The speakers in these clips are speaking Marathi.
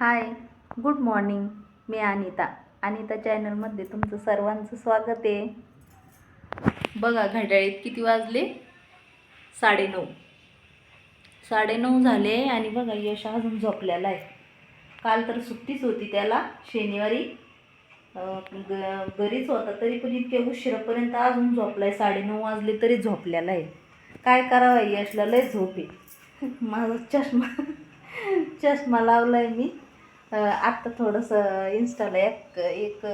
Hi good morning. मी अनिता. अनिता चॅनलमध्ये तुमचं सर्वांचं स्वागत आहे. बघा घड्याळीत किती वाजले? साडेनऊ. साडेनऊ झाले आणि बघा यश अजून झोपलेला आहे. काल तर सुट्टीच होती त्याला शनिवारी. ग घरीच होता तरी पण इतक्या उशिरापर्यंत अजून झोपला आहे साडेनऊ वाजले तरी झोपलेला आहे. काय करावं यशला लय झोप आहे. माझा चष्मा चष्मा लावला आहे मी. आत्ता थोडंसं इन्स्टाला एक एक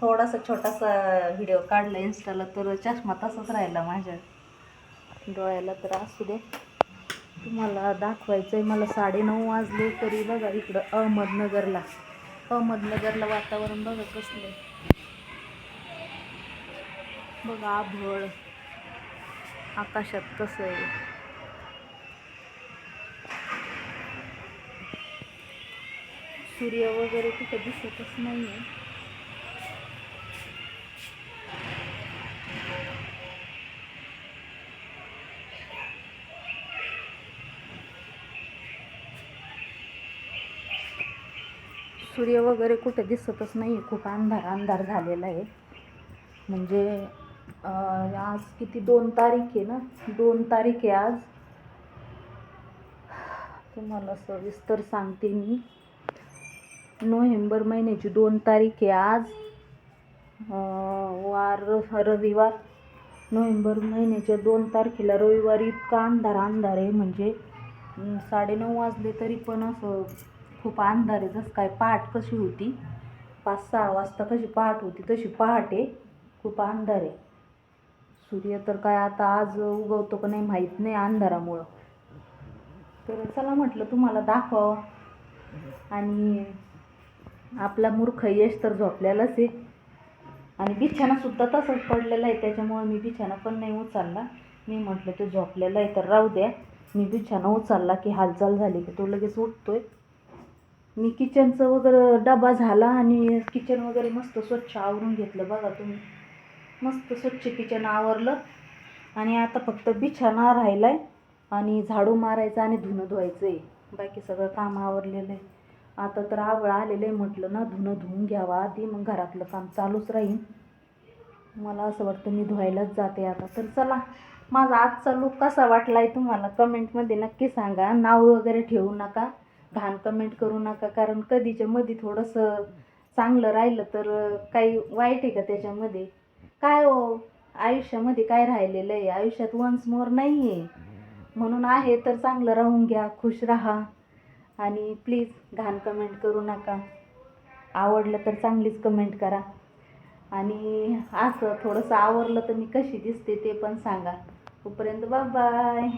थोडासा छोटासा व्हिडिओ काढला इन्स्टाला तर चष्मा तसाच राहिला माझ्या. डोळ्याला तर असू दे. तुम्हाला दाखवायचं आहे मला साडेनऊ वाजले तरी बघा इकडं अहमदनगरला. अहमदनगरला वातावरण बघा कसलं आहे. बघा आभळ. आकाशात कसं आहे. सूर्य वगैरे कुठं दिसतच नाही आहे सूर्य वगैरे कुठे दिसतच नाही खूप अंधार अंधार झालेला आहे. म्हणजे आज किती दोन तारीख आहे ना? दोन तारीख आहे आज. तुम्हाला सविस्तर सांगते मी. नोव्हेंबर महिन्याची दोन तारीख आहे आज. वार रविवार. नोव्हेंबर महिन्याच्या दोन तारखेला रविवारी इतका अंधार अंधार आहे म्हणजे साडेनऊ वाजले तरी पण असं खूप अंधार आहे. जसं काय पहाट कशी होती पाच सहा वाजता कशी पहाट होती तशी पहाट आहे. खूप अंधार आहे. सूर्य तर काय आता आज उगवतो का नाही माहीत नाही अंधारामुळं. तर चला म्हटलं तुम्हाला दाखवावं. आणि आपला मूर्ख यश तर झोपलेलाच आहे. आणि बिछानासुद्धा तसंच पडलेला आहे. त्याच्यामुळे मी बिछाना पण नाही उचलला. मी म्हटलं तो झोपलेला आहे तर राहू द्या. मी बिछाना उचलला की हालचाल झाली की तो लगेच उठतोय. मी किचनचं वगैरे डबा झाला आणि किचन वगैरे मस्त स्वच्छ आवरून घेतलं बघा तुम्ही. मस्त स्वच्छ किचन आवरलं. आणि आता फक्त बिछाना राहिला आहे आणि झाडू मारायचं आणि धुणं धुवायचं आहे बाकी सगळं काम आवरलेलं आहे. आता तर आवळ आलेलं आहे म्हटलं ना धुणं धुवून घ्यावा. आधी मग घरातलं काम चालूच राहील मला असं वाटतं मी धुवायलाच जाते आता. तर चला माझा आजचा लुक कसा वाटला आहे तुम्हाला कमेंटमध्ये नक्की सांगा. नाव वगैरे ठेवू नका. घाण कमेंट करू नका. कारण कधीच्या मध्ये थोडंसं चांगलं राहिलं तर काही वाईट आहे का त्याच्यामध्ये? काय हो? आयुष्यामध्ये काय राहिलेलं आहे? आयुष्यात वन्स मोर नाही आहे म्हणून आहे तर चांगलं राहून घ्या खुश राहा. आणि प्लीज घाण कमेंट करू नका. आवडलं तर चांगलीच कमेंट करा. आणि असं थोडंसं आवरलं तर मी कशी दिसते ते पण सांगा. तोपर्यंत बाय